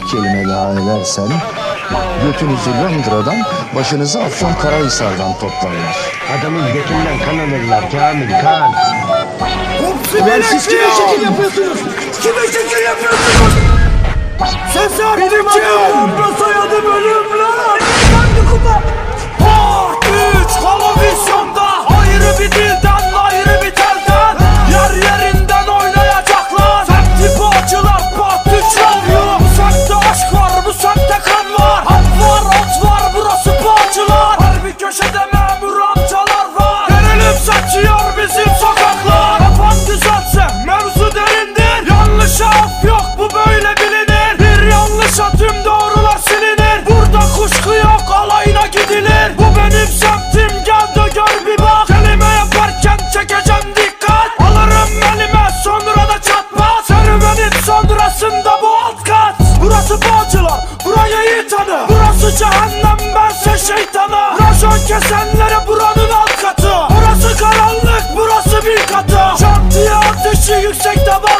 kelime daha edersen götünüzü Londra'dan, başınızı Afyon Karahisar'dan toplarlar. Adamın götünden kan alırlar Kamil kan. Ulan siz kime şekil yapıyorsunuz? Kime şekil yapıyorsunuz? Sesar benim adım. Cehennem bense şeytanı Rajon kesenlere buranın alt katı. Burası karanlık burası bir katı Şantiye ateşi yüksekte var